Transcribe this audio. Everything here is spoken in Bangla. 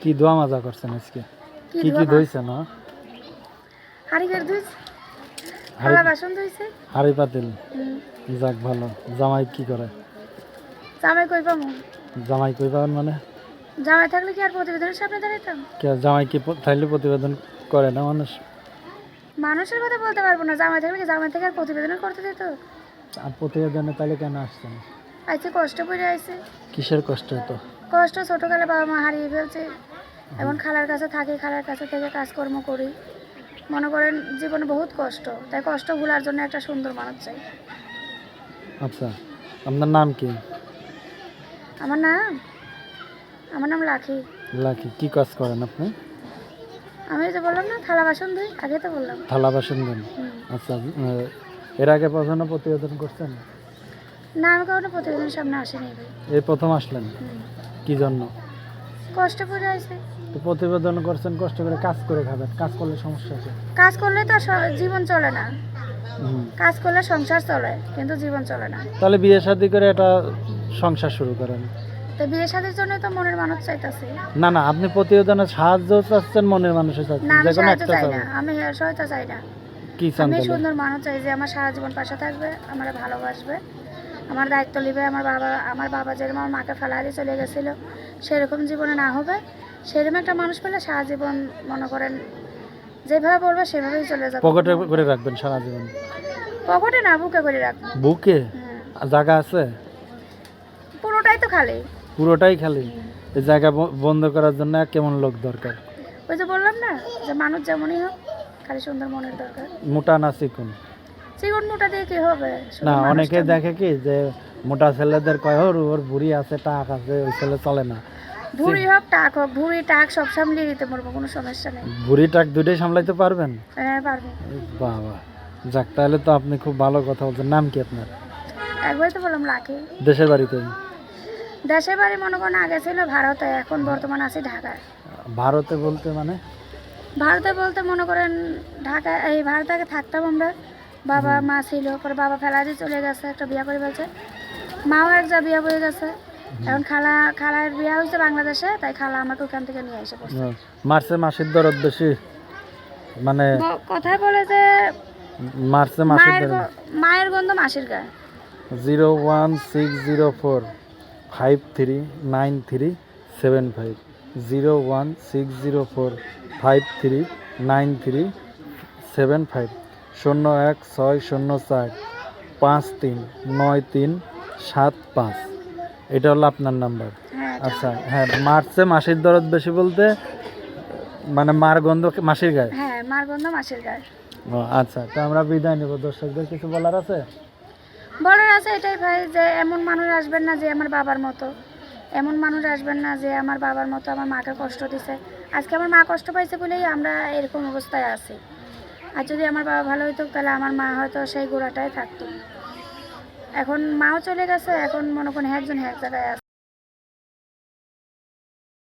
কি? দোয়া মাজা করছেন আজকে? কি কি ধুইছে না? ধুইছ হাড়ি থালা বাসন ধুইছে হাড়ি পাতিল। যাক ভালো। জামাই কি করে? জামাই কই পামু? জামাই কই পাবেন মানে? জামাই থাকলে কি আর প্রতিবেদনের সামনে দাঁড়াইতাম? কে জামাই কি থাকলে প্রতিবেদন করে না মানুষ? মানুষের কথা বলতে পারব না। জামাই থাকলে কি জামাই থেকে আর প্রতিবেদন করতে দিত আর প্রতিবেদনে তাইলে কেন আসছেন? আইছে কষ্ট করে আইছে। কিসের কষ্ট তো কষ্ট ছোটকালে বাবা মা হারিয়ে ফেলছে। এখন খালার কাছে থাকি খালার কাছে থেকে কাজকর্ম করি। মনে করেন জীবনে বহুত কষ্ট। তাই কষ্ট ভুলার জন্য একটা সুন্দর মানুষ চাই। আচ্ছা আপনার নাম কি? আমার নাম? আমার নাম লাখি। লাকি কি কাজ করেন আপনি? আমি যে বললাম না থালা বাসন ধুই আগে তো বললাম। থালা বাসন দেন আচ্ছা এর আগে কখনো প্রতিবেদন করছেন? না আমি কখনো প্রতিবেদনের সামনে আসিনি এই প্রথম আসলেন। কি জন্য? কষ্ট করে আইছে তো প্রতিবেদন করছেন কষ্ট করে কাজ করে খাবেন কাজ করলে সমস্যা আছে কাজ করলে তো স- জীবন চলে না। কাজ করলে সংসার চলে কিন্তু জীবন চলে না। তাহলে বিয়ে শাদি করে একটা সংসার শুরু করেন। তো বিয়ে শাদির জন্য তো মনের মানুষ চাইতেছে। না না আপনি প্রতিবেদনে সাহায্য চাচ্ছেন মনের মানুষের চাচ্ছেন না আমি যে কোনো সাহায্য একটা চাই চাবেন। না আমি সহায়তা চাই না। কি চান আমি তাহলে? সুন্দর মানুষ চাই যে আমার সারা জীবন পাশে থাকবে আমার ভালোবাসবে। আমার দায়িত্ব নেবে আমার বাবা আমার বাবা যেরকম আমার মাকে ফেলা দিয়ে চলে গেছিল সেরকম জীবনে না হবে। সেরকম একটা মানুষ পেলে সারা জীবন মনে করেন যেভাবে বলবে সেভাবেই চলে যাবে। পকেটে করে রাখবেন সারা জীবন? পকেটে না বুকে করে রাখব বুকে? হুম। জায়গা আছে? পুরোটাই তো খালি। পুরোটাই খালি? এই জায়গা বন্ধ করার জন্য কেমন লোক দরকার? ওই যে বললাম না যে মানুষ যেমনই হোক খালি সুন্দর মনের দরকার। মোটা না চিকুন চিকন মোটা দিয়ে কি হবে না অনেকে দেখে কি যে মোটা ছেলেদের কয় ওর ওর বুড়ি আছে টাক আছে ওই ছেলে চলে না। ভুঁড়ি হোক টাক হোক ভুঁড়ি টাক সব সামলিয়ে দিতে পারব কোনো সমস্যা নেই। বুড়ি টাক দুটোই সামলাইতে পারবেন? হ্যাঁ পারব। বাবা যাক তাহলে তো আপনি খুব ভালো কথা বলছেন। নাম কি আপনার? একবার তো বললাম লাখি দেশের বাড়িতে? দেশের বাড়ি মনে করেন আগে ছিল ভারতে এখন বর্তমান আছি ঢাকায়। ভারতে বলতে মানে? ভারতে বলতে মনে করেন ঢাকা এই ভারতে আগে থাকতাম আমরা। বাবা মা ছিল পরে বাবা ফেলা দিয়ে চলে গেছে একটা বিয়ে করে ফেলছে। মাও এক যা বিয়ে হয়ে গেছে। এখন খালা খালার বিয়ে হয়েছে বাংলাদেশে তাই খালা আমাকে ওখান থেকে নিয়ে এসে পড়ছে। আহ, মার্চে মাসির দরদ বেশি মানে কথা বলে যে মার্চে মাসের মায়ের দরদ। মায়ের গন্ধ মাসির গায়ে। Zero one six zero four five three nine three seven five. Zero one six zero four five three nine three seven five. শূন্য এক ছয় শূন্য চার পাঁচ তিন নয় তিন সাত পাঁচ। এটা হলো আপনার নাম্বার। হ্যাঁ আচ্ছা হ্যাঁ মার্চে মাসির দরদ বেশি বলতে মানে মার গন্ধ মাসির গায়ে? হ্যাঁ মার গন্ধ মাসির গায়ে। ও আচ্ছা তো আমরা বিদায় নেব। দর্শকদের কিছু বলার আছে? বলার আছে এটাই ভাই যে এমন মানুষ আসবেন না যে আমার বাবার মতো। এমন মানুষ আসবেন না যে আমার বাবার মতো আমার মাকে কষ্ট দিছে। আজকে আমার মা কষ্ট পাইছে বলেই আমরা এরকম অবস্থায় আছি। আর যদি আমার বাবা ভালো হইতো, তাহলে আমার মা হয়তো সেই গোড়াটাই থাকতো। এখন মাও চলে গেছে, এখন মনে করেন একজন এক জায়গায় আছে।